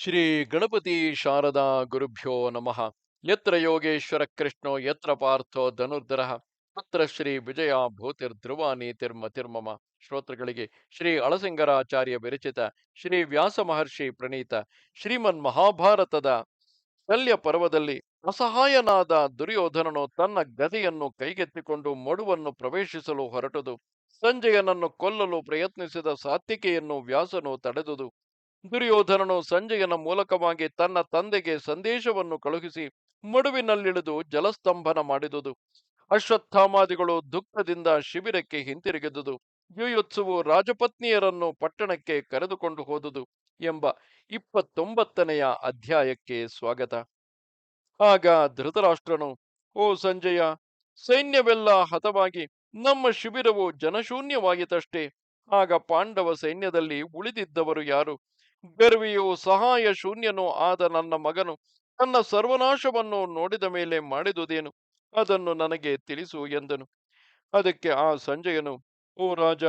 ಶ್ರೀ ಗಣಪತಿ ಶಾರದಾ ಗುರುಭ್ಯೋ ನಮಃ. ಯತ್ರ ಯೋಗೇಶ್ವರ ಕೃಷ್ಣೋ, ಯತ್ರ ಪಾರ್ಥೋ ಧನುರ್ಧರ. ಅತ್ರ ಶ್ರೀ ವಿಜಯ ಭೂತಿರ್ಧ್ರುವ ನೀತಿರ್ಮತಿರ್ಮಮ ಶ್ರೋತೃಗಳಿಗೆ ಶ್ರೀ ಅಳಸಿಂಗರಾಚಾರ್ಯ ವಿರಚಿತ ಶ್ರೀ ವ್ಯಾಸ ಮಹರ್ಷಿ ಪ್ರಣೀತ ಶ್ರೀಮನ್ ಮಹಾಭಾರತದ ಶಲ್ಯ ಪರ್ವದಲ್ಲಿ ಅಸಹಾಯನಾದ ದುರ್ಯೋಧನನು ತನ್ನ ಗದೆಯನ್ನು ಕೈಗೆತ್ತಿಕೊಂಡು ಮಡುವನ್ನು ಪ್ರವೇಶಿಸಲು ಹೊರಟುದು. ಸಂಜಯನನ್ನು ಕೊಲ್ಲಲು ಪ್ರಯತ್ನಿಸಿದ ಸಾತ್ವಿಕೆಯನ್ನು ವ್ಯಾಸನು ತಡೆದುದು. ದುರ್ಯೋಧನನು ಸಂಜಯನ ಮೂಲಕವಾಗಿ ತನ್ನ ತಂದೆಗೆ ಸಂದೇಶವನ್ನು ಕಳುಹಿಸಿ ಮಡುವಿನಲ್ಲಿಳಿದು ಜಲಸ್ತಂಭನ ಮಾಡಿದುದು. ಅಶ್ವತ್ಥಾಮಾದಿಗಳು ದುಃಖದಿಂದ ಶಿಬಿರಕ್ಕೆ ಹಿಂತಿರುಗಿದುದು. ಯುಯುತ್ಸುವು ರಾಜಪತ್ನಿಯರನ್ನು ಪಟ್ಟಣಕ್ಕೆ ಕರೆದುಕೊಂಡು ಹೋದುದು ಎಂಬ ಇಪ್ಪತ್ತೊಂಬತ್ತನೆಯ ಅಧ್ಯಾಯಕ್ಕೆ ಸ್ವಾಗತ. ಆಗ ಧೃತರಾಷ್ಟ್ರನು, ಓ ಸಂಜಯ, ಸೈನ್ಯವೆಲ್ಲ ಹತವಾಗಿ, ನಮ್ಮ ಶಿಬಿರವು ಜನಶೂನ್ಯವಾಗಿತ್ತಷ್ಟೇ. ಆಗ ಪಾಂಡವ ಸೈನ್ಯದಲ್ಲಿ ಉಳಿದಿದ್ದವರು ಯಾರು? ಗರ್ವಿಯು ಸಹಾಯ ಶೂನ್ಯನೂ ಆದ ನನ್ನ ಮಗನು ತನ್ನ ಸರ್ವನಾಶವನ್ನು ನೋಡಿದ ಮೇಲೆ ಮಾಡಿದುದೇನು? ಅದನ್ನು ನನಗೆ ತಿಳಿಸು ಎಂದನು. ಅದಕ್ಕೆ ಆ ಸಂಜಯನು, ಓ ರಾಜ,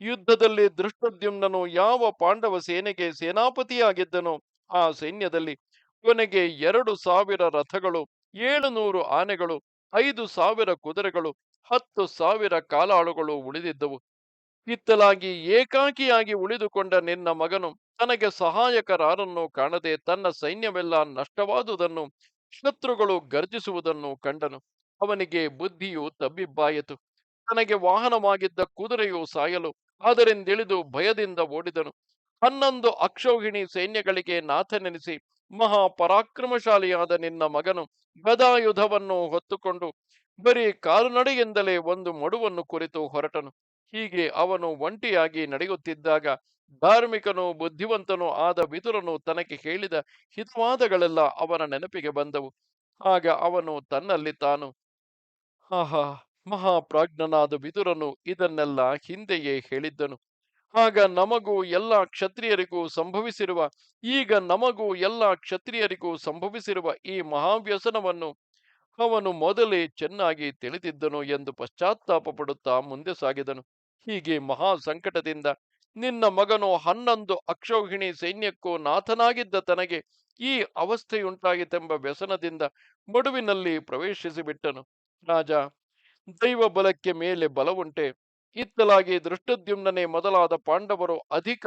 ಯುದ್ಧದಲ್ಲಿ ದೃಷ್ಟದ್ಯುಮ್ನನು ಯಾವ ಪಾಂಡವ ಸೇನೆಗೆ ಸೇನಾಪತಿಯಾಗಿದ್ದನೋ, ಆ ಸೈನ್ಯದಲ್ಲಿ ಕೊನೆಗೆ ಎರಡು ಸಾವಿರ ರಥಗಳು, ಏಳುನೂರು ಆನೆಗಳು, ಐದು ಸಾವಿರ ಕುದುರೆಗಳು, ಹತ್ತು ಸಾವಿರ ಕಾಲಾಳುಗಳು ಉಳಿದಿದ್ದವು. ಇತ್ತಲಾಗಿ ಏಕಾಕಿಯಾಗಿ ಉಳಿದುಕೊಂಡ ನಿನ್ನ ಮಗನು ತನಗೆ ಸಹಾಯಕರಾರನ್ನು ಕಾಣದೆ ತನ್ನ ಸೈನ್ಯವೆಲ್ಲ ನಷ್ಟವಾದುದನ್ನು ಶತ್ರುಗಳು ಗರ್ಜಿಸುವುದನ್ನು ಕಂಡನು. ಅವನಿಗೆ ಬುದ್ಧಿಯು ತಬ್ಬಿಬ್ಬಾಯಿತು. ತನಗೆ ವಾಹನವಾಗಿದ್ದ ಕುದುರೆಯು ಸಾಯಲು ಆದರಿಂದಿಳಿದು ಭಯದಿಂದ ಓಡಿದನು. ಹನ್ನೊಂದು ಅಕ್ಷೋಹಿಣಿ ಸೈನ್ಯಗಳಿಗೆ ನಾಥನೆನಿಸಿ ಮಹಾ ಪರಾಕ್ರಮಶಾಲಿಯಾದ ನಿನ್ನ ಮಗನು ಗದಾಯುಧವನ್ನು ಹೊತ್ತುಕೊಂಡು ಬರೀ ಕಾಲುನಡೆಯಿಂದಲೇ ಒಂದು ಮಡುವನ್ನು ಕುರಿತು ಹೊರಟನು. ಹೀಗೆ ಅವನು ಒಂಟಿಯಾಗಿ ನಡೆಯುತ್ತಿದ್ದಾಗ ಧಾರ್ಮಿಕನು ಬುದ್ಧಿವಂತನೂ ಆದ ವಿದುರನು ತನಗೆ ಹೇಳಿದ ಹಿತವಾದಗಳೆಲ್ಲ ಅವನ ನೆನಪಿಗೆ ಬಂದವು. ಆಗ ಅವನು ತನ್ನಲ್ಲಿ ತಾನು, ಆಹಾ, ಮಹಾಪ್ರಾಜ್ಞನಾದ ವಿದುರನು ಇದನ್ನೆಲ್ಲ ಹಿಂದೆಯೇ ಹೇಳಿದ್ದನು. ಆಗ ನಮಗೂ ಎಲ್ಲ ಕ್ಷತ್ರಿಯರಿಗೂ ಸಂಭವಿಸಿರುವ, ಈಗ ನಮಗೂ ಎಲ್ಲ ಕ್ಷತ್ರಿಯರಿಗೂ ಸಂಭವಿಸಿರುವ ಈ ಮಹಾವ್ಯಸನವನ್ನು ಅವನು ಮೊದಲೇ ಚೆನ್ನಾಗಿ ತಿಳಿದಿದ್ದನು ಎಂದು ಪಶ್ಚಾತ್ತಾಪ ಪಡುತ್ತಾ ಮುಂದೆ ಸಾಗಿದನು. ಹೀಗೆ ಮಹಾ ಸಂಕಟದಿಂದ ನಿನ್ನ ಮಗನು ಹನ್ನೊಂದು ಅಕ್ಷೌಹಿಣಿ ಸೈನ್ಯಕ್ಕೂ ನಾಥನಾಗಿದ್ದ ತನಗೆ ಈ ಅವಸ್ಥೆಯುಂಟಾಗಿತ್ತೆಂಬ ವ್ಯಸನದಿಂದ ಮಡುವಿನಲ್ಲಿ ಪ್ರವೇಶಿಸಿಬಿಟ್ಟನು. ರಾಜ ದೈವ ಬಲಕ್ಕೆ ಮೇಲೆ ಬಲವುಂಟೆ. ಇತ್ತಲಾಗಿ ದೃಷ್ಟದ್ಯುಮ್ನೇ ಮೊದಲಾದ ಪಾಂಡವರು ಅಧಿಕ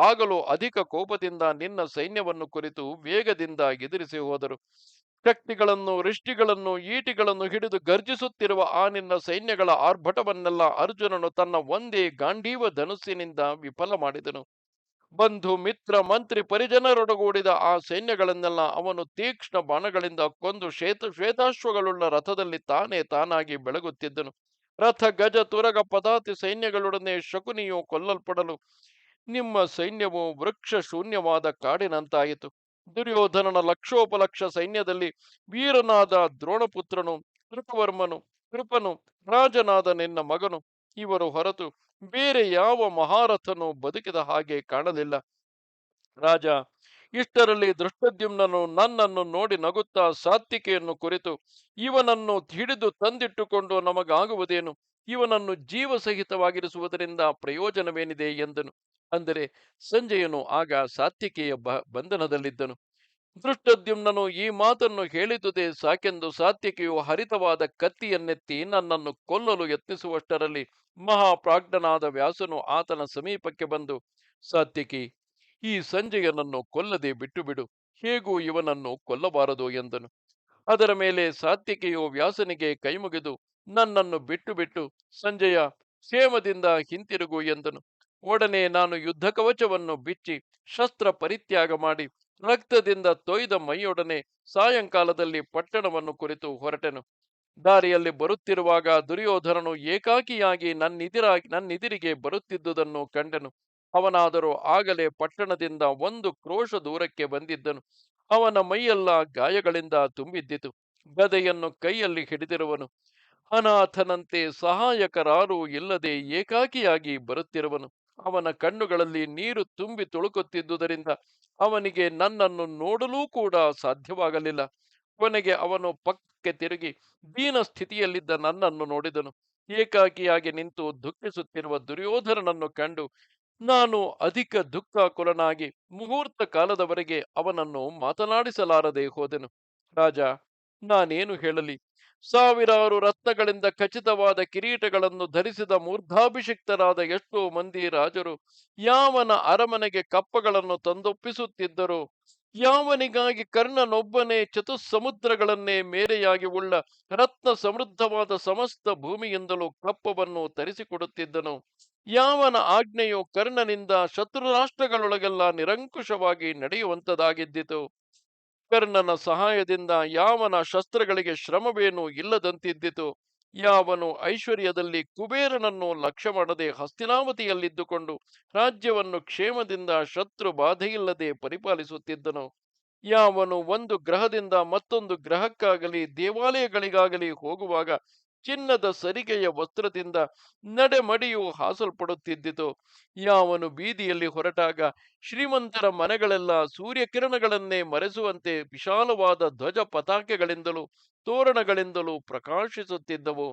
ಆಗಲು ಅಧಿಕ ಕೋಪದಿಂದ ನಿನ್ನ ಸೈನ್ಯವನ್ನು ಕುರಿತು ವೇಗದಿಂದ ಎದುರಿಸಿ ಹೋದರು. ಶಕ್ತಿಗಳನ್ನು ರಿಷ್ಟಿಗಳನ್ನು ಈಟಿಗಳನ್ನು ಹಿಡಿದು ಗರ್ಜಿಸುತ್ತಿರುವ ಆ ನಿನ್ನ ಸೈನ್ಯಗಳ ಆರ್ಭಟವನ್ನೆಲ್ಲ ಅರ್ಜುನನು ತನ್ನ ಒಂದೇ ಗಾಂಡೀವ ಧನುಸ್ಸಿನಿಂದ ವಿಫಲ ಮಾಡಿದನು. ಬಂಧು, ಮಿತ್ರ, ಮಂತ್ರಿ, ಪರಿಜನರೊಡಗೂಡಿದ ಆ ಸೈನ್ಯಗಳನ್ನೆಲ್ಲ ಅವನು ತೀಕ್ಷ್ಣ ಬಾಣಗಳಿಂದ ಕೊಂದು ಶ್ವೇತ, ಶ್ವೇತಾಶ್ವಗಳುಳ್ಳ ರಥದಲ್ಲಿ ತಾನೇ ತಾನಾಗಿ ಬೆಳಗುತ್ತಿದ್ದನು. ರಥ, ಗಜ, ತುರಗ ಪದಾತಿ ಸೈನ್ಯಗಳೊಡನೆ ಶಕುನಿಯು ಕೊಲ್ಲಲ್ಪಡಲು ನಿಮ್ಮ ಸೈನ್ಯವು ವೃಕ್ಷ ಶೂನ್ಯವಾದ ಕಾಡಿನಂತಾಯಿತು. ದುರ್ಯೋಧನನ ಲಕ್ಷೋಪಲಕ್ಷ ಸೈನ್ಯದಲ್ಲಿ ವೀರನಾದ ದ್ರೋಣಪುತ್ರನು, ಕೃಪವರ್ಮನು, ಕೃಪನು, ರಾಜನಾದ ನಿನ್ನ ಮಗನು, ಇವರು ಹೊರತು ಬೇರೆ ಯಾವ ಮಹಾರಥನು ಬದುಕಿದ ಹಾಗೆ ಕಾಣಲಿಲ್ಲ. ರಾಜ ಇಷ್ಟರಲ್ಲಿ ದೃಷ್ಟದ್ಯುಮ್ನನು ನನ್ನನ್ನು ನೋಡಿ ನಗುತ್ತಾ ಸಾತ್ವಿಕೆಯನ್ನು ಕುರಿತು, ಇವನನ್ನು ಹಿಡಿದು ತಂದಿಟ್ಟುಕೊಂಡು ನಮಗಾಗುವುದೇನು? ಇವನನ್ನು ಜೀವಸಹಿತವಾಗಿರಿಸುವುದರಿಂದ ಪ್ರಯೋಜನವೇನಿದೆ? ಎಂದನು. ಅಂದರೆ, ಸಂಜಯನು ಆಗ ಸಾತ್ವಿಕೆಯ ಬಂಧನದಲ್ಲಿದ್ದನು. ದೃಷ್ಟದ್ಯುಮ್ನನು ಈ ಮಾತನ್ನು ಹೇಳಿದುದೇ ಸಾಕೆಂದು ಸಾತ್ವಿಕೆಯು ಹರಿತವಾದ ಕತ್ತಿಯನ್ನೆತ್ತಿ ನನ್ನನ್ನು ಕೊಲ್ಲಲು ಯತ್ನಿಸುವಷ್ಟರಲ್ಲಿ ಮಹಾಪ್ರಾಜ್ಞನಾದ ವ್ಯಾಸನು ಆತನ ಸಮೀಪಕ್ಕೆ ಬಂದು, ಸಾತ್ವಿಕಿ ಈ ಸಂಜಯನನ್ನು ಕೊಲ್ಲದೆ ಬಿಟ್ಟು ಬಿಡು ಹೇಗೂ ಇವನನ್ನು ಕೊಲ್ಲಬಾರದು ಎಂದನು. ಅದರ ಮೇಲೆ ಸಾತ್ವಿಕೆಯು ವ್ಯಾಸನಿಗೆ ಕೈಮುಗಿದು, ನನ್ನನ್ನು ಬಿಟ್ಟು ಬಿಟ್ಟು ಸಂಜಯ ಕ್ಷೇಮದಿಂದ ಹಿಂತಿರುಗು ಎಂದನು. ಒಡನೆ ನಾನು ಯುದ್ಧ ಕವಚವನ್ನು ಬಿಚ್ಚಿ ಶಸ್ತ್ರ ಪರಿತ್ಯಾಗ ಮಾಡಿ ರಕ್ತದಿಂದ ತೊಯ್ದ ಮೈಯೊಡನೆ ಸಾಯಂಕಾಲದಲ್ಲಿ ಪಟ್ಟಣವನ್ನು ಕುರಿತು ಹೊರಟೆನು. ದಾರಿಯಲ್ಲಿ ಬರುತ್ತಿರುವಾಗ ದುರ್ಯೋಧನನು ಏಕಾಕಿಯಾಗಿ ನನ್ನಿದಿರಾಗಿ ನನ್ನಿದಿರಿಗೆ ಬರುತ್ತಿದ್ದುದನ್ನು ಕಂಡೆನು. ಅವನಾದರೂ ಆಗಲೇ ಪಟ್ಟಣದಿಂದ ಒಂದು ಕ್ರೋಶ ದೂರಕ್ಕೆ ಬಂದಿದ್ದನು. ಅವನ ಮೈಯೆಲ್ಲ ಗಾಯಗಳಿಂದ ತುಂಬಿದ್ದಿತು. ಗದೆಯನ್ನು ಕೈಯಲ್ಲಿ ಹಿಡಿದಿರುವನು. ಅನಾಥನಂತೆ ಸಹಾಯಕರಾರೂ ಇಲ್ಲದೆ ಏಕಾಕಿಯಾಗಿ ಬರುತ್ತಿರುವನು. ಅವನ ಕಣ್ಣುಗಳಲ್ಲಿ ನೀರು ತುಂಬಿ ತುಳುಕುತ್ತಿದ್ದುದರಿಂದ ಅವನಿಗೆ ನನ್ನನ್ನು ನೋಡಲೂ ಕೂಡ ಸಾಧ್ಯವಾಗಲಿಲ್ಲ. ಕೊನೆಗೆ ಅವನು ಪಕ್ಕಕ್ಕೆ ತಿರುಗಿ ದೀನ ಸ್ಥಿತಿಯಲ್ಲಿದ್ದ ನನ್ನನ್ನು ನೋಡಿದನು. ಏಕಾಕಿಯಾಗಿ ನಿಂತು ದುಃಖಿಸುತ್ತಿರುವ ದುರ್ಯೋಧನನನ್ನು ಕಂಡು ನಾನು ಅಧಿಕ ದುಃಖ ಕೊಲನಾಗಿ ಮುಹೂರ್ತ ಕಾಲದವರೆಗೆ ಅವನನ್ನು ಮಾತನಾಡಿಸಲಾರದೆ ಹೋದೆನು. ರಾಜ, ನಾನೇನು ಹೇಳಲಿ? ಸಾವಿರಾರು ರತ್ನಗಳಿಂದ ಖಚಿತವಾದ ಕಿರೀಟಗಳನ್ನು ಧರಿಸಿದ ಮೂರ್ಧಾಭಿಷಿಕ್ತರಾದ ಎಷ್ಟೋ ಮಂದಿ ರಾಜರು ಯಾವನ ಅರಮನೆಗೆ ಕಪ್ಪಗಳನ್ನು ತಂದೊಪ್ಪಿಸುತ್ತಿದ್ದರು? ಯಾವನಿಗಾಗಿ ಕರ್ಣನೊಬ್ಬನೇ ಚತುಸ್ಸಮುದ್ರಗಳನ್ನೇ ಮೇರೆಯಾಗಿ ಉಳ್ಳ ರತ್ನ ಸಮೃದ್ಧವಾದ ಸಮಸ್ತ ಭೂಮಿಯಿಂದಲೂ ಕಪ್ಪವನ್ನು ತರಿಸಿಕೊಡುತ್ತಿದ್ದನು. ಯಾವನ ಆಜ್ಞೆಯು ಕರ್ಣನಿಂದ ಶತ್ರು ರಾಷ್ಟ್ರಗಳೊಳಗೆಲ್ಲ ನಿರಂಕುಶವಾಗಿ ನಡೆಯುವಂತದಾಗಿದ್ದಿತು. ಕರ್ಣನ ಸಹಾಯದಿಂದ ಯಾವನ ಶಸ್ತ್ರಗಳಿಗೆ ಶ್ರಮವೇನೂ ಇಲ್ಲದಂತಿದ್ದಿತು. ಯಾವನು ಐಶ್ವರ್ಯದಲ್ಲಿ ಕುಬೇರನನ್ನು ಲಕ್ಷ್ಯ ಮಾಡದೆ ಹಸ್ತಿನಾವತಿಯಲ್ಲಿದ್ದುಕೊಂಡು ರಾಜ್ಯವನ್ನು ಕ್ಷೇಮದಿಂದ ಶತ್ರು ಬಾಧೆಯಿಲ್ಲದೆ ಪರಿಪಾಲಿಸುತ್ತಿದ್ದನು. ಯಾವನು ಒಂದು ಗ್ರಹದಿಂದ ಮತ್ತೊಂದು ಗ್ರಹಕ್ಕಾಗಲಿ, ದೇವಾಲಯಗಳಿಗಾಗಲಿ ಹೋಗುವಾಗ ಚಿನ್ನದ ಸರಿಗೆಯ ವಸ್ತ್ರದಿಂದ ನಡೆಮಡಿಯು ಹಾಸಲ್ಪಡುತ್ತಿದ್ದಿತು. ಯಾವನು ಬೀದಿಯಲ್ಲಿ ಹೊರಟಾಗ ಶ್ರೀಮಂತರ ಮನೆಗಳೆಲ್ಲ ಸೂರ್ಯಕಿರಣಗಳನ್ನೇ ಮರೆಸುವಂತೆ ವಿಶಾಲವಾದ ಧ್ವಜ ಪತಾಕೆಗಳಿಂದಲೂ ತೋರಣಗಳಿಂದಲೂ ಪ್ರಕಾಶಿಸುತ್ತಿದ್ದವು.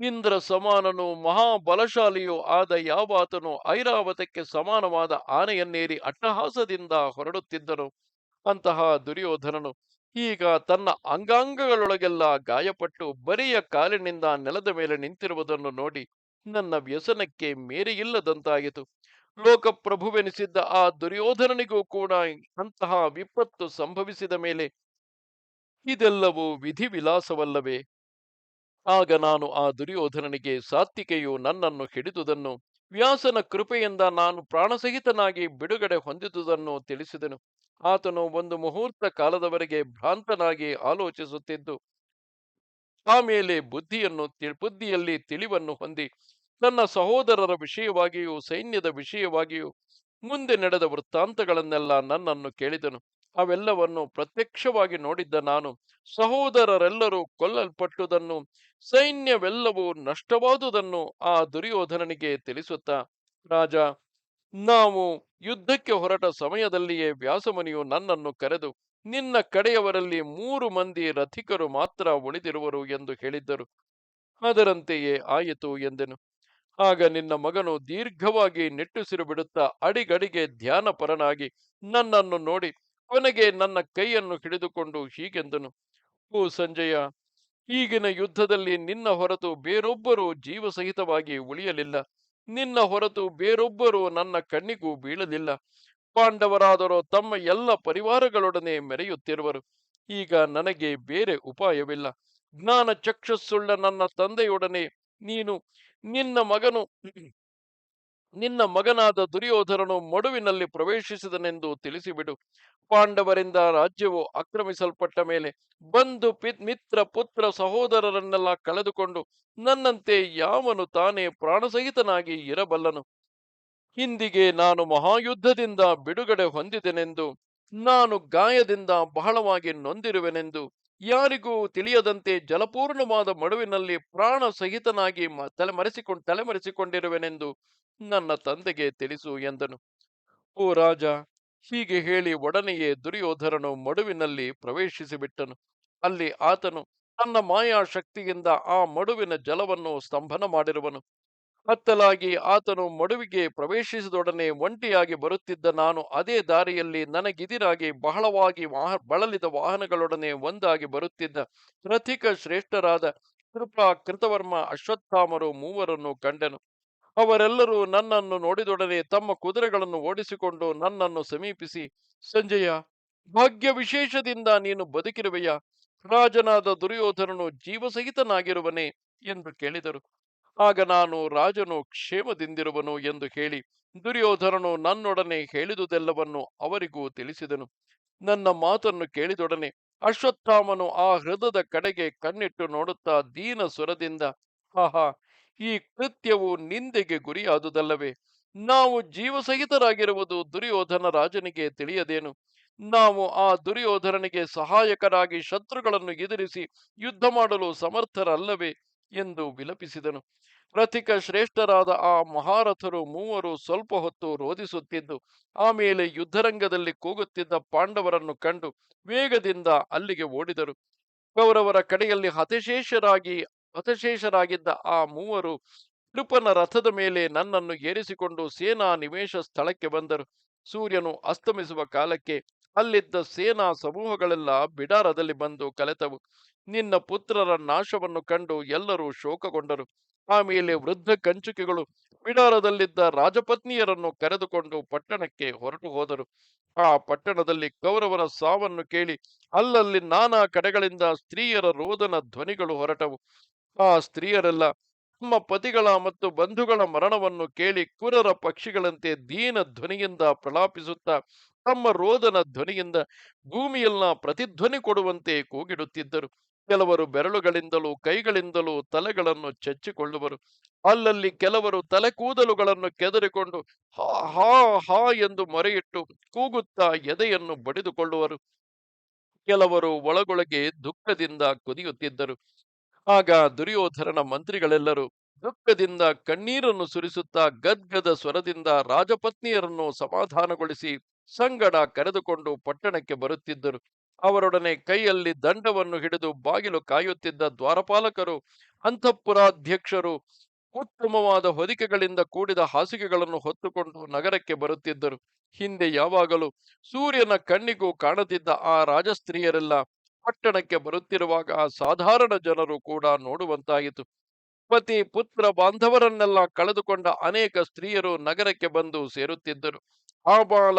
ಇಂದ್ರ ಸಮಾನನು ಮಹಾಬಲಶಾಲಿಯೂ ಆದ ಯಾವಾತನು ಐರಾವತಕ್ಕೆ ಸಮಾನವಾದ ಆನೆಯನ್ನೇರಿ ಅಟ್ಟಹಾಸದಿಂದ ಹೊರಡುತ್ತಿದ್ದನು. ಅಂತಹ ದುರ್ಯೋಧನನು ಈಗ ತನ್ನ ಅಂಗಾಂಗಗಳೊಳಗೆಲ್ಲ ಗಾಯಪಟ್ಟು ಬರಿಯ ಕಾಲಿನಿಂದ ನೆಲದ ಮೇಲೆ ನಿಂತಿರುವುದನ್ನು ನೋಡಿ ನನ್ನ ವ್ಯಸನಕ್ಕೆ ಮೇರೆಯಿಲ್ಲದಂತಾಯಿತು. ಲೋಕಪ್ರಭುವೆನಿಸಿದ್ದ ಆ ದುರ್ಯೋಧನನಿಗೂ ಕೂಡ ಅಂತಹ ವಿಪತ್ತು ಸಂಭವಿಸಿದ ಮೇಲೆ ಇದೆಲ್ಲವೂ ವಿಧಿವಿಲಾಸವಲ್ಲವೇ? ಆಗ ನಾನು ಆ ದುರ್ಯೋಧನನಿಗೆ ಸಾತ್ವಿಕೆಯು ನನ್ನನ್ನು ಹಿಡಿದುದನ್ನು ವ್ಯಾಸನ ಕೃಪೆಯಿಂದ ನಾನು ಪ್ರಾಣಸಹಿತನಾಗಿ ಬಿಡುಗಡೆ ಹೊಂದಿದುದನ್ನು ತಿಳಿಸಿದನು. ಆತನು ಒಂದು ಮುಹೂರ್ತ ಕಾಲದವರೆಗೆ ಭ್ರಾಂತನಾಗಿ ಆಲೋಚಿಸುತ್ತಿದ್ದು ಆಮೇಲೆ ಬುದ್ಧಿಯನ್ನು ಬುದ್ಧಿಯಲ್ಲಿ ತಿಳಿವನ್ನು ಹೊಂದಿ ತನ್ನ ಸಹೋದರರ ವಿಷಯವಾಗಿಯೂ, ಸೈನ್ಯದ ವಿಷಯವಾಗಿಯೂ ಮುಂದೆ ನಡೆದ ವೃತ್ತಾಂತಗಳನ್ನೆಲ್ಲ ನನ್ನನ್ನು ಕೇಳಿದನು. ಅವೆಲ್ಲವನ್ನು ಪ್ರತ್ಯಕ್ಷವಾಗಿ ನೋಡಿದ್ದ ನಾನು, ಸಹೋದರರೆಲ್ಲರೂ ಕೊಲ್ಲಲ್ಪಟ್ಟುದನ್ನು, ಸೈನ್ಯವೆಲ್ಲವೂ ನಷ್ಟವಾದುದನ್ನು ಆ ದುರ್ಯೋಧನನಿಗೆ ತಿಳಿಸುತ್ತಾ, ರಾಜ, ನಾವು ಯುದ್ಧಕ್ಕೆ ಹೊರಟ ಸಮಯದಲ್ಲಿಯೇ ವ್ಯಾಸಮುನಿಯು ನನ್ನನ್ನು ಕರೆದು, ನಿನ್ನ ಕಡೆಯವರಲ್ಲಿ ಮೂರು ಮಂದಿ ರಥಿಕರು ಮಾತ್ರ ಉಳಿದಿರುವರು ಎಂದು ಹೇಳಿದ್ದರು. ಅದರಂತೆಯೇ ಆಯಿತು ಎಂದೆನು. ಆಗ ನಿನ್ನ ಮಗನು ದೀರ್ಘವಾಗಿ ನಿಟ್ಟುಸಿರು ಬಿಡುತ್ತಾ ಅಡಿಗಡಿಗೆ ಧ್ಯಾನಪರನಾಗಿ ನನ್ನನ್ನು ನೋಡಿ ಕೊನೆಗೆ ನನ್ನ ಕೈಯನ್ನು ಹಿಡಿದುಕೊಂಡು ಹೀಗೆಂದನು, ಓ ಸಂಜಯ, ಈಗಿನ ಯುದ್ಧದಲ್ಲಿ ನಿನ್ನ ಹೊರತು ಬೇರೊಬ್ಬರು ಜೀವಸಹಿತವಾಗಿ ಉಳಿಯಲಿಲ್ಲ. ನಿನ್ನ ಹೊರತು ಬೇರೊಬ್ಬರು ನನ್ನ ಕಣ್ಣಿಗೂ ಬೀಳಲಿಲ್ಲ. ಪಾಂಡವರಾದರೂ ತಮ್ಮ ಎಲ್ಲ ಪರಿವಾರಗಳೊಡನೆ ಮೆರೆಯುತ್ತಿರುವರು. ಈಗ ನನಗೆ ಬೇರೆ ಉಪಾಯವಿಲ್ಲ. ಜ್ಞಾನ ಚಕ್ಷಸ್ಸುಳ್ಳ ನನ್ನ ತಂದೆಯೊಡನೆ ನೀನು, ನಿನ್ನ ಮಗನು ನಿನ್ನ ಮಗನಾದ ದುರ್ಯೋಧನನು ಮಡುವಿನಲ್ಲಿ ಪ್ರವೇಶಿಸಿದನೆಂದು ತಿಳಿಸಿಬಿಡು. ಪಾಂಡವರಿಂದ ರಾಜ್ಯವು ಆಕ್ರಮಿಸಲ್ಪಟ್ಟ ಮೇಲೆ ಬಂಧು ಪಿ, ಮಿತ್ರ, ಪುತ್ರ, ಸಹೋದರರನ್ನೆಲ್ಲ ಕಳೆದುಕೊಂಡು ನನ್ನಂತೆ ಯಾವನು ತಾನೇ ಪ್ರಾಣಸಹಿತನಾಗಿ ಇರಬಲ್ಲನು. ಹಿಂದಿಗೆ ನಾನು ಮಹಾಯುದ್ಧದಿಂದ ಬಿಡುಗಡೆ ಹೊಂದಿದೆನೆಂದು, ನಾನು ಗಾಯದಿಂದ ಬಹಳವಾಗಿ ನೊಂದಿರುವೆನೆಂದು ಯಾರಿಗೂ ತಿಳಿಯದಂತೆ ಜಲಪೂರ್ಣವಾದ ಮಡುವಿನಲ್ಲಿ ಪ್ರಾಣ ಸಹಿತನಾಗಿ ತಲೆಮರೆಸಿಕೊಂಡು, ತಲೆಮರೆಸಿಕೊಂಡಿರುವೆನೆಂದು ನನ್ನ ತಂದೆಗೆ ತಿಳಿಸು ಎಂದನು. ಓ ರಾಜ, ಹೀಗೆ ಹೇಳಿ ಒಡನೆಯೇ ದುರ್ಯೋಧರನು ಮಡುವಿನಲ್ಲಿ ಪ್ರವೇಶಿಸಿಬಿಟ್ಟನು. ಅಲ್ಲಿ ಆತನು ತನ್ನ ಮಾಯಾ ಶಕ್ತಿಯಿಂದ ಆ ಮಡುವಿನ ಜಲವನ್ನು ಸ್ತಂಭನ ಮಾಡಿರುವನು. ಹತ್ತಲಾಗಿ ಆತನು ಮಡುವಿಗೆ ಪ್ರವೇಶಿಸಿದೊಡನೆ ಒಂಟಿಯಾಗಿ ಬರುತ್ತಿದ್ದ ನಾನು ಅದೇ ದಾರಿಯಲ್ಲಿ ನನಗಿದಿರಾಗಿ ಬಹಳವಾಗಿ ವಾಹ, ಬಳಲಿದ ವಾಹನಗಳೊಡನೆ ಒಂದಾಗಿ ಬರುತ್ತಿದ್ದ ರಥಿಕ ಶ್ರೇಷ್ಠರಾದ ಕೃಪಾ ಕೃತವರ್ಮ ಅಶ್ವತ್ಥಾಮರು ಮೂವರನ್ನು ಕಂಡೆನು. ಅವರೆಲ್ಲರೂ ನನ್ನನ್ನು ನೋಡಿದೊಡನೆ ತಮ್ಮ ಕುದುರೆಗಳನ್ನು ಓಡಿಸಿಕೊಂಡು ನನ್ನನ್ನು ಸಮೀಪಿಸಿ, ಸಂಜಯ ಭಾಗ್ಯ ವಿಶೇಷದಿಂದ ನೀನು ಬದುಕಿರುವೆಯ? ರಾಜನಾದ ದುರ್ಯೋಧನನು ಜೀವಸಹಿತನಾಗಿರುವನೆ? ಎಂದು ಕೇಳಿದರು. ಆಗ ನಾನು, ರಾಜನು ಕ್ಷೇಮದಿಂದಿರುವನು ಎಂದು ಹೇಳಿ, ದುರ್ಯೋಧನನು ನನ್ನೊಡನೆ ಹೇಳಿದುದೆಲ್ಲವನ್ನು ಅವರಿಗೂ ತಿಳಿಸಿದನು. ನನ್ನ ಮಾತನ್ನು ಕೇಳಿದೊಡನೆ ಅಶ್ವತ್ಥಾಮನು ಆ ಹೃದಯದ ಕಡೆಗೆ ಕಣ್ಣಿಟ್ಟು ನೋಡುತ್ತಾ ದೀನ ಸ್ವರದಿಂದ ಆಹಾ ಈ ಕೃತ್ಯವು ನಿಂದೆಗೆ ಗುರಿಯಾದುದಲ್ಲವೇ? ನಾವು ಜೀವಸಹಿತರಾಗಿರುವುದು ದುರ್ಯೋಧನ ರಾಜನಿಗೆ ತಿಳಿಯದೇನು? ನಾವು ಆ ದುರ್ಯೋಧನನಿಗೆ ಸಹಾಯಕರಾಗಿ ಶತ್ರುಗಳನ್ನು ಎದುರಿಸಿ ಯುದ್ಧ ಮಾಡಲು ಸಮರ್ಥರಲ್ಲವೇ? ಎಂದು ವಿಲಪಿಸಿದನು. ರಥಿಕ ಶ್ರೇಷ್ಠರಾದ ಆ ಮಹಾರಥರು ಮೂವರು ಸ್ವಲ್ಪ ಹೊತ್ತು ರೋಧಿಸುತ್ತಿದ್ದು ಆಮೇಲೆ ಯುದ್ಧರಂಗದಲ್ಲಿ ಕೂಗುತ್ತಿದ್ದ ಪಾಂಡವರನ್ನು ಕಂಡು ವೇಗದಿಂದ ಅಲ್ಲಿಗೆ ಓಡಿದರು. ಕೌರವರ ಕಡೆಯಲ್ಲಿ ಹತಶೇಷರಾಗಿ ಹತಶೇಷರಾಗಿದ್ದ ಆ ಮೂವರು ಕೃಪನ ರಥದ ಮೇಲೆ ನನ್ನನ್ನು ಏರಿಸಿಕೊಂಡು ಸೇನಾ ನಿವೇಶ ಸ್ಥಳಕ್ಕೆ ಬಂದರು. ಸೂರ್ಯನು ಅಸ್ತಮಿಸುವ ಕಾಲಕ್ಕೆ ಅಲ್ಲಿದ್ದ ಸೇನಾ ಸಮೂಹಗಳೆಲ್ಲ ಬಿಡಾರದಲ್ಲಿ ಬಂದು ಕಲೆತವು. ನಿನ್ನ ಪುತ್ರರ ನಾಶವನ್ನು ಕಂಡು ಎಲ್ಲರೂ ಶೋಕಗೊಂಡರು. ಆಮೇಲೆ ವೃದ್ಧ ಕಂಚುಕಿಗಳು ಬಿಡಾರದಲ್ಲಿದ್ದ ರಾಜಪತ್ನಿಯರನ್ನು ಕರೆದುಕೊಂಡು ಪಟ್ಟಣಕ್ಕೆ ಹೊರಟು ಹೋದರು. ಆ ಪಟ್ಟಣದಲ್ಲಿ ಕೌರವರ ಸಾವನ್ನು ಕೇಳಿ ಅಲ್ಲಲ್ಲಿ ನಾನಾ ಕಡೆಗಳಿಂದ ಸ್ತ್ರೀಯರ ರೋದನ ಧ್ವನಿಗಳು ಹೊರಟವು. ಆ ಸ್ತ್ರೀಯರೆಲ್ಲ ತಮ್ಮ ಪತಿಗಳ ಮತ್ತು ಬಂಧುಗಳ ಮರಣವನ್ನು ಕೇಳಿ ಕುರರ ಪಕ್ಷಿಗಳಂತೆ ದೀನ ಧ್ವನಿಯಿಂದ ಪ್ರಲಾಪಿಸುತ್ತಾ ತಮ್ಮ ರೋದನ ಧ್ವನಿಯಿಂದ ಭೂಮಿಯೆಲ್ಲ ಪ್ರತಿಧ್ವನಿ ಕೊಡುವಂತೆ ಕೂಗಿಡುತ್ತಿದ್ದರು. ಕೆಲವರು ಬೆರಳುಗಳಿಂದಲೂ ಕೈಗಳಿಂದಲೂ ತಲೆಗಳನ್ನು ಚಚ್ಚಿಕೊಳ್ಳುವರು. ಅಲ್ಲಲ್ಲಿ ಕೆಲವರು ತಲೆ ಕೂದಲುಗಳನ್ನು ಕೆದರಿಕೊಂಡು ಹಾ ಹಾ ಹಾ ಎಂದು ಮೊರೆಯಿಟ್ಟು ಕೂಗುತ್ತಾ ಎದೆಯನ್ನು ಬಡಿದುಕೊಳ್ಳುವರು. ಕೆಲವರು ಒಳಗೊಳಗೆ ದುಃಖದಿಂದ ಕುದಿಯುತ್ತಿದ್ದರು. ಆಗ ದುರ್ಯೋಧನನ ಮಂತ್ರಿಗಳೆಲ್ಲರೂ ದುಃಖದಿಂದ ಕಣ್ಣೀರನ್ನು ಸುರಿಸುತ್ತಾ ಗದ್ಗದ ಸ್ವರದಿಂದ ರಾಜಪತ್ನಿಯರನ್ನು ಸಮಾಧಾನಗೊಳಿಸಿ ಸಂಗಡ ಕರೆದುಕೊಂಡು ಪಟ್ಟಣಕ್ಕೆ ಬರುತ್ತಿದ್ದರು. ಅವರೊಡನೆ ಕೈಯಲ್ಲಿ ದಂಡವನ್ನು ಹಿಡಿದು ಬಾಗಿಲು ಕಾಯುತ್ತಿದ್ದ ದ್ವಾರಪಾಲಕರು, ಅಂತಃಪುರಾಧ್ಯಕ್ಷರು, ಉತ್ತಮವಾದ ಹೊದಿಕೆಗಳಿಂದ ಕೂಡಿದ ಹಾಸಿಗೆಗಳನ್ನು ಹೊತ್ತುಕೊಂಡು ನಗರಕ್ಕೆ ಬರುತ್ತಿದ್ದರು. ಹಿಂದೆ ಯಾವಾಗಲೂ ಸೂರ್ಯನ ಕಣ್ಣಿಗೂ ಕಾಣದಿದ್ದ ಆ ರಾಜಸ್ತ್ರೀಯರೆಲ್ಲ ಪಟ್ಟಣಕ್ಕೆ ಬರುತ್ತಿರುವಾಗ ಸಾಧಾರಣ ಜನರು ಕೂಡ ನೋಡುವಂತಾಯಿತು. ಪತಿ ಪುತ್ರ ಬಾಂಧವರನ್ನೆಲ್ಲ ಕಳೆದುಕೊಂಡ ಅನೇಕ ಸ್ತ್ರೀಯರು ನಗರಕ್ಕೆ ಬಂದು ಸೇರುತ್ತಿದ್ದರು. ಆ ಬಾಲ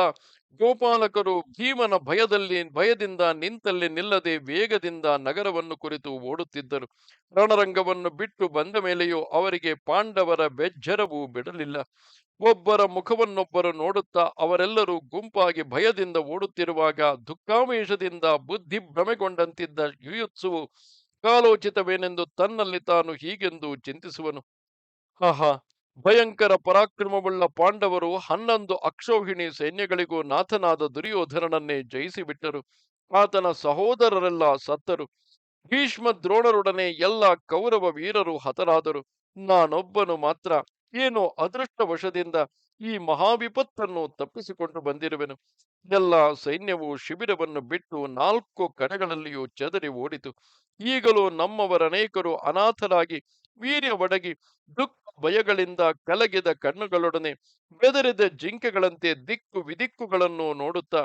ಗೋಪಾಲಕರು ಭೀಮನ ಭಯದಲ್ಲಿ, ಭಯದಿಂದ ನಿಂತಲ್ಲಿ ನಿಲ್ಲದೆ ವೇಗದಿಂದ ನಗರವನ್ನು ಕುರಿತು ಓಡುತ್ತಿದ್ದರು. ರಣರಂಗವನ್ನು ಬಿಟ್ಟು ಬಂದ ಮೇಲೆಯೂ ಅವರಿಗೆ ಪಾಂಡವರ ಬೆಜ್ಜರವೂ ಬಿಡಲಿಲ್ಲ. ಒಬ್ಬರ ಮುಖವನ್ನೊಬ್ಬರು ನೋಡುತ್ತಾ ಅವರೆಲ್ಲರೂ ಗುಂಪಾಗಿ ಭಯದಿಂದ ಓಡುತ್ತಿರುವಾಗ ದುಃಖಾವೇಶದಿಂದ ಬುದ್ಧಿ ಭ್ರಮೆಗೊಂಡಂತಿದ್ದ ಯುಯುತ್ಸುವು ಕಾಲೋಚಿತವೇನೆಂದು ತನ್ನಲ್ಲಿ ತಾನು ಹೀಗೆಂದು ಚಿಂತಿಸುವನು. ಆಹಾ ಭಯಂಕರ ಪರಾಕ್ರಮವುಳ್ಳ ಪಾಂಡವರು ಹನ್ನೊಂದು ಅಕ್ಷೋಹಿಣಿ ಸೈನ್ಯಗಳಿಗೂ ನಾಥನಾದ ದುರ್ಯೋಧನನನ್ನೇ ಜಯಿಸಿಬಿಟ್ಟರು. ಆತನ ಸಹೋದರರೆಲ್ಲ ಸತ್ತರು. ಭೀಷ್ಮ ದ್ರೋಣರೊಡನೆ ಎಲ್ಲ ಕೌರವ ವೀರರು ಹತರಾದರು. ನಾನೊಬ್ಬನು ಮಾತ್ರ. ಏನೋ ಅದೃಷ್ಟವಶದಿಂದ ಈ ಮಹಾವಿಪತ್ತನ್ನು ತಪ್ಪಿಸಿಕೊಂಡು ಬಂದಿರುವೆನು. ಎಲ್ಲ ಸೈನ್ಯವು ಶಿಬಿರವನ್ನು ಬಿಟ್ಟು ನಾಲ್ಕು ಕಡೆಗಳಲ್ಲಿಯೂ ಚದರಿ ಓಡಿತು. ಈಗಲೂ ನಮ್ಮವರನೇಕರು ಅನಾಥರಾಗಿ ವೀರ್ಯ ಒಡಗಿ ದುಃಖ ಭಯಗಳಿಂದ ಕಲಗಿದ ಕಣ್ಣುಗಳೊಡನೆ ಬೆದರಿದ ಜಿಂಕೆಗಳಂತೆ ದಿಕ್ಕು ವಿದಿಕ್ಕುಗಳನ್ನು ನೋಡುತ್ತಾ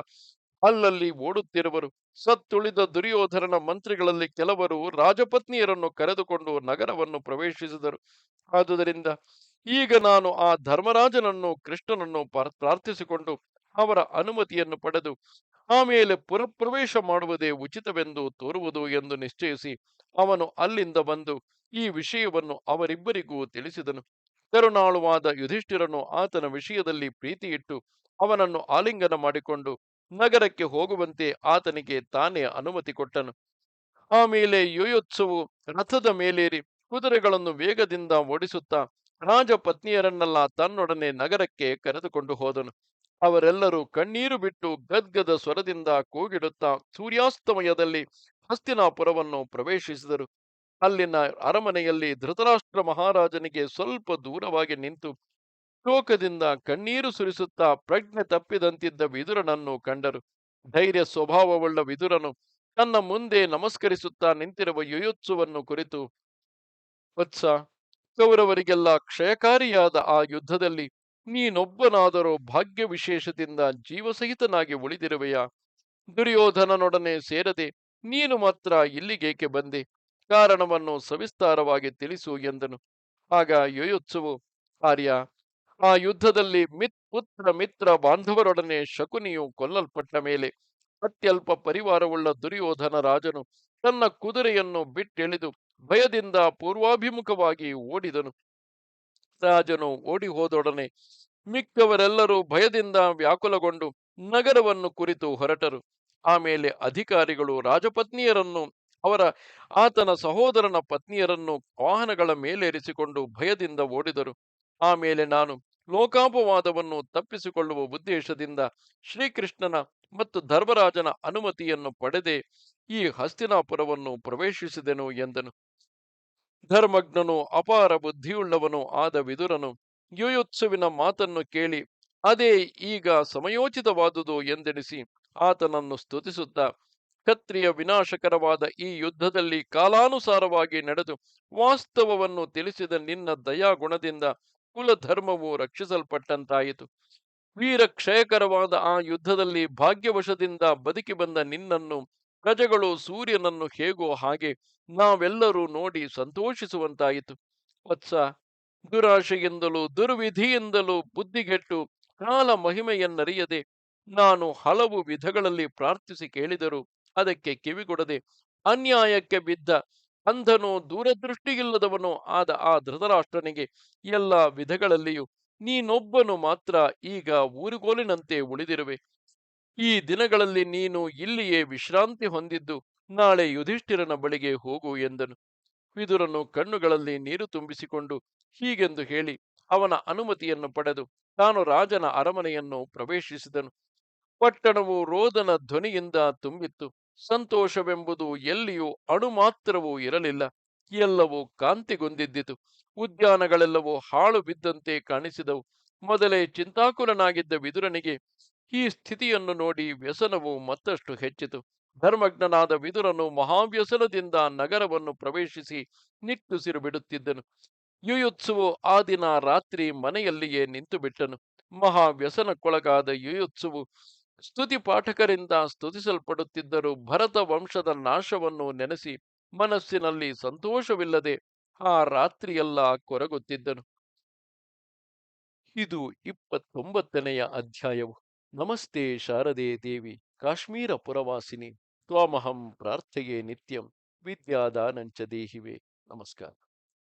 ಅಲ್ಲಲ್ಲಿ ಓಡುತ್ತಿರುವರು. ಸತ್ತುಳಿದ ದುರ್ಯೋಧನನ ಮಂತ್ರಿಗಳಲ್ಲಿ ಕೆಲವರು ರಾಜಪತ್ನಿಯರನ್ನು ಕರೆದುಕೊಂಡು ನಗರವನ್ನು ಪ್ರವೇಶಿಸಿದರು. ಆದುದರಿಂದ ಈಗ ನಾನು ಆ ಧರ್ಮರಾಜನನ್ನು, ಕೃಷ್ಣನನ್ನು ಪರ- ಪ್ರಾರ್ಥಿಸಿಕೊಂಡು ಅವರ ಅನುಮತಿಯನ್ನು ಪಡೆದು ಆಮೇಲೆ ಪುರಪ್ರವೇಶ ಮಾಡುವುದೇ ಉಚಿತವೆಂದು ತೋರುವುದು ಎಂದು ನಿಶ್ಚಯಿಸಿ ಅವನು ಅಲ್ಲಿಂದ ಬಂದು ಈ ವಿಷಯವನ್ನು ಅವರಿಬ್ಬರಿಗೂ ತಿಳಿಸಿದನು. ಕರುಣಾಳುವಾದ ಯುಧಿಷ್ಠಿರನು ಆತನ ವಿಷಯದಲ್ಲಿ ಪ್ರೀತಿಯಿಟ್ಟು ಅವನನ್ನು ಆಲಿಂಗನ ಮಾಡಿಕೊಂಡು ನಗರಕ್ಕೆ ಹೋಗುವಂತೆ ಆತನಿಗೆ ತಾನೇ ಅನುಮತಿ ಕೊಟ್ಟನು. ಆಮೇಲೆ ಯುಯೋತ್ಸವು ರಥದ ಮೇಲೇರಿ ಕುದುರೆಗಳನ್ನು ವೇಗದಿಂದ ಓಡಿಸುತ್ತಾ ರಾಜಪತ್ನಿಯರನ್ನೆಲ್ಲ ತನ್ನೊಡನೆ ನಗರಕ್ಕೆ ಕರೆದುಕೊಂಡು ಹೋದನು. ಅವರೆಲ್ಲರೂ ಕಣ್ಣೀರು ಬಿಟ್ಟು ಗದ್ಗದ ಸ್ವರದಿಂದ ಕೂಗಿಡುತ್ತಾ ಸೂರ್ಯಾಸ್ತಮಯದಲ್ಲಿ ಹಸ್ತಿನಾಪುರವನ್ನು ಪ್ರವೇಶಿಸಿದರು. ಅಲ್ಲಿನ ಅರಮನೆಯಲ್ಲಿ ಧೃತರಾಷ್ಟ್ರ ಮಹಾರಾಜನಿಗೆ ಸ್ವಲ್ಪ ದೂರವಾಗಿ ನಿಂತು ಶೋಕದಿಂದ ಕಣ್ಣೀರು ಸುರಿಸುತ್ತಾ ಪ್ರಜ್ಞೆ ತಪ್ಪಿದಂತಿದ್ದ ವಿದುರನನ್ನು ಕಂಡರು. ಧೈರ್ಯ ಸ್ವಭಾವವುಳ್ಳ ವಿದುರನು ತನ್ನ ಮುಂದೆ ನಮಸ್ಕರಿಸುತ್ತಾ ನಿಂತಿರುವ ಯುಯುತ್ಸುವನ್ನು ಕುರಿತು, ವತ್ಸ, ಕೌರವರಿಗೆಲ್ಲ ಕ್ಷಯಕಾರಿಯಾದ ಆ ಯುದ್ಧದಲ್ಲಿ ನೀನೊಬ್ಬನಾದರೂ ಭಾಗ್ಯ ವಿಶೇಷದಿಂದ ಜೀವಸಹಿತನಾಗಿ ಉಳಿದಿರುವೆಯಾ? ದುರ್ಯೋಧನನೊಡನೆ ಸೇರದೆ ನೀನು ಮಾತ್ರ ಇಲ್ಲಿಗೇಕೆ ಬಂದೆ? ಕಾರಣವನ್ನು ಸವಿಸ್ತಾರವಾಗಿ ತಿಳಿಸು ಎಂದನು. ಆಗ ಯುಯುತ್ಸುವು, ಆರ್ಯ, ಆ ಯುದ್ಧದಲ್ಲಿ ಮಿತ್, ಪುತ್ರ ಮಿತ್ರ ಬಾಂಧವರೊಡನೆ ಶಕುನಿಯು ಕೊಲ್ಲಲ್ಪಟ್ಟ ಮೇಲೆ ಅತ್ಯಲ್ಪ ಪರಿವಾರವುಳ್ಳ ದುರ್ಯೋಧನ ರಾಜನು ತನ್ನ ಕುದುರೆಯನ್ನು ಬಿಟ್ಟೆಳೆದು ಭಯದಿಂದ ಪೂರ್ವಾಭಿಮುಖವಾಗಿ ಓಡಿದನು. ರಾಜನು ಓಡಿ ಹೋದೊಡನೆ ಮಿಕ್ಕವರೆಲ್ಲರೂ ಭಯದಿಂದ ವ್ಯಾಕುಲಗೊಂಡು ನಗರವನ್ನು ಕುರಿತು ಹೊರಟರು. ಆಮೇಲೆ ಅಧಿಕಾರಿಗಳು ರಾಜಪತ್ನಿಯರನ್ನು ಅವರ ಆತನ ಸಹೋದರನ ಪತ್ನಿಯರನ್ನು ವಾಹನಗಳ ಮೇಲೇರಿಸಿಕೊಂಡು ಭಯದಿಂದ ಓಡಿದರು. ಆಮೇಲೆ ನಾನು ಲೋಕಾಪವಾದವನ್ನು ತಪ್ಪಿಸಿಕೊಳ್ಳುವ ಉದ್ದೇಶದಿಂದ ಶ್ರೀಕೃಷ್ಣನ ಮತ್ತು ಧರ್ಮರಾಜನ ಅನುಮತಿಯನ್ನು ಪಡೆದೆ ಈ ಹಸ್ತಿನಾಪುರವನ್ನು ಪ್ರವೇಶಿಸಿದೆನು ಎಂದನು. ಧರ್ಮಜ್ಞನು ಅಪಾರ ಬುದ್ಧಿಯುಳ್ಳವನು ಆದ ವಿದುರನು ಯುಯುತ್ಸುವಿನ ಮಾತನ್ನು ಕೇಳಿ, ಅದೇ ಈಗ ಸಮಯೋಚಿತವಾದುದು ಎಂದೆಣಿಸಿ ಆತನನ್ನು ಸ್ತುತಿಸುತ್ತಾ ಕ್ಷತ್ರಿಯ ವಿನಾಶಕರವಾದ ಈ ಯುದ್ಧದಲ್ಲಿ ಕಾಲಾನುಸಾರವಾಗಿ ನಡೆದು ವಾಸ್ತವವನ್ನು ತಿಳಿಸಿದ ನಿನ್ನ ದಯಾಗುಣದಿಂದ ಕುಲಧರ್ಮವು ರಕ್ಷಿಸಲ್ಪಟ್ಟಂತಾಯಿತು. ವೀರ ಕ್ಷಯಕರವಾದ ಆ ಯುದ್ಧದಲ್ಲಿ ಭಾಗ್ಯವಶದಿಂದ ಬದುಕಿ ಬಂದ ನಿನ್ನನ್ನು, ಪ್ರಜೆಗಳು ಸೂರ್ಯನನ್ನು ಹೇಗೋ ಹಾಗೆ ನಾವೆಲ್ಲರೂ ನೋಡಿ ಸಂತೋಷಿಸುವಂತಾಯಿತು. ವತ್ಸ, ದುರಾಶೆಯಿಂದಲೂ ದುರ್ವಿಧಿಯಿಂದಲೂ ಬುದ್ಧಿಗೆಟ್ಟು ಕಾಲ ಮಹಿಮೆಯನ್ನರಿಯದೆ ನಾನು ಹಲವು ವಿಧಗಳಲ್ಲಿ ಪ್ರಾರ್ಥಿಸಿ ಕೇಳಿದರೂ. ಅದಕ್ಕೆ ಕಿವಿಗೊಡದೆ ಅನ್ಯಾಯಕ್ಕೆ ಬಿದ್ದ ಅಂಧನೋ ದೂರದೃಷ್ಟಿಯಿಲ್ಲದವನೋ ಆದ ಆ ಧೃತರಾಷ್ಟ್ರನಿಗೆ ಎಲ್ಲ ವಿಧಗಳಲ್ಲಿಯೂ ನೀನೊಬ್ಬನು ಮಾತ್ರ ಈಗ ಊರುಗೋಲಿನಂತೆ ಉಳಿದಿರುವೆ. ಈ ದಿನಗಳಲ್ಲಿ ನೀನು ಇಲ್ಲಿಯೇ ವಿಶ್ರಾಂತಿ ಹೊಂದಿದ್ದು ನಾಳೆ ಯುಧಿಷ್ಠಿರನ ಬಳಿಗೆ ಹೋಗು ಎಂದನು. ವಿದುರನು ಕಣ್ಣುಗಳಲ್ಲಿ ನೀರು ತುಂಬಿಸಿಕೊಂಡು ಹೀಗೆಂದು ಹೇಳಿ ಅವನ ಅನುಮತಿಯನ್ನು ಪಡೆದು ತಾನು ರಾಜನ ಅರಮನೆಯನ್ನು ಪ್ರವೇಶಿಸಿದನು. ಪಟ್ಟಣವು ರೋದನ ಧ್ವನಿಯಿಂದ ತುಂಬಿತ್ತು. ಸಂತೋಷವೆಂಬುದು ಎಲ್ಲಿಯೂ ಅಣು ಮಾತ್ರವೂ ಇರಲಿಲ್ಲ. ಎಲ್ಲವೂ ಕಾಂತಿಗೊಂದಿದ್ದಿತು ಉದ್ಯಾನಗಳೆಲ್ಲವೂ ಹಾಳು ಬಿದ್ದಂತೆ ಕಾಣಿಸಿದವು. ಮೊದಲೇ ಚಿಂತಾಕುಲನಾಗಿದ್ದ ವಿದುರನಿಗೆ ಈ ಸ್ಥಿತಿಯನ್ನು ನೋಡಿ ವ್ಯಸನವು ಮತ್ತಷ್ಟು ಹೆಚ್ಚಿತು. ಧರ್ಮಜ್ಞನಾದ ವಿದುರನು ಮಹಾವ್ಯಸನದಿಂದ ನಗರವನ್ನು ಪ್ರವೇಶಿಸಿ ನಿಟ್ಟುಸಿರು ಬಿಡುತ್ತಿದ್ದನು ಯುಯುತ್ಸುವು ಆ ದಿನ ರಾತ್ರಿ ಮನೆಯಲ್ಲಿಯೇ ನಿಂತು ಬಿಟ್ಟನು ಮಹಾವ್ಯಸನಕ್ಕೊಳಗಾದ ಯುಯುತ್ಸುವು ಸ್ತುತಿ ಪಾಠಕರಿಂದ ಸ್ತುತಿಸಲ್ಪಡುತ್ತಿದ್ದರೂ ಭರತ ವಂಶದ ನಾಶವನ್ನು ನೆನೆಸಿ ಮನಸ್ಸಿನಲ್ಲಿ ಸಂತೋಷವಿಲ್ಲದೆ ಆ ರಾತ್ರಿಯೆಲ್ಲ ಕೊರಗುತ್ತಿದ್ದನು. ಇದು ಇಪ್ಪತ್ತೊಂಬತ್ತನೆಯ ಅಧ್ಯಾಯವು. ನಮಸ್ತೆ ಶಾರದೆ ದೇವಿ. ಕಾಶ್ಮೀರ ಪುರವಾಸಿನಿ. ತ್ವಾಮಹಂ ಪ್ರಾರ್ಥೆಯೇ ನಿತ್ಯಂ. ವಿದ್ಯಾದಾನಂಚ ದೇಹಿವೆ. ನಮಸ್ಕಾರ.